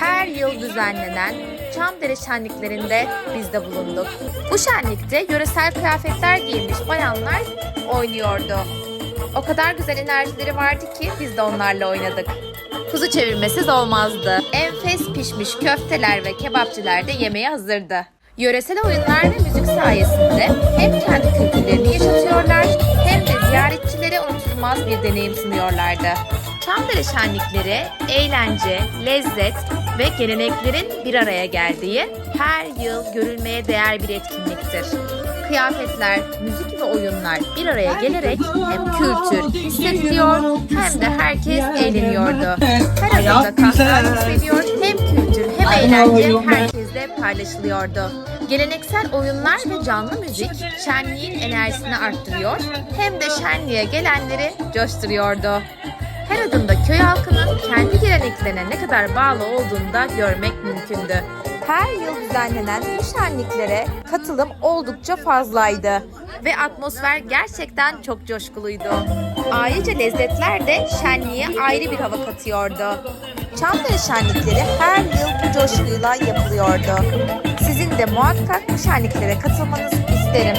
her yıl düzenlenen Çamdere şenliklerinde biz de bulunduk. Bu şenlikte yöresel kıyafetler giymiş bayanlar oynuyordu. O kadar güzel enerjileri vardı ki biz de onlarla oynadık. Kuzu çevirmesiz olmazdı. Enfes pişmiş köfteler ve kebapçılar da yemeğe hazırdı. Yöresel oyunlar ve müzik sayesinde hem kendi kültürlerini yaşatıyorlar hem de ziyaretçilere unutulmaz bir deneyim sunuyorlardı. Çamdere şenlikleri eğlence, lezzet ve geleneklerin bir araya geldiği her yıl görülmeye değer bir etkinliktir. Kıyafetler, müzik ve oyunlar bir araya gelerek hem kültür hissediliyor hem de herkes eğleniyordu. Her adımda kahkaha yükseliyor, hem kültür hem eğlence herkesle paylaşılıyordu. Geleneksel oyunlar ve canlı müzik şenliğin enerjisini arttırıyor hem de şenliğe gelenleri coşturuyordu. Her adımda köy halkının kendi geleneklerine ne kadar bağlı olduğunu da görmek mümkündü. Her yıl düzenlenen bu şenliklere katılım oldukça fazlaydı ve atmosfer gerçekten çok coşkuluydu. Ayrıca lezzetler de şenliğe ayrı bir hava katıyordu. Çamdere şenlikleri her yıl bu coşkuyla yapılıyordu. Sizin de muhakkak bu şenliklere katılmanızı isterim.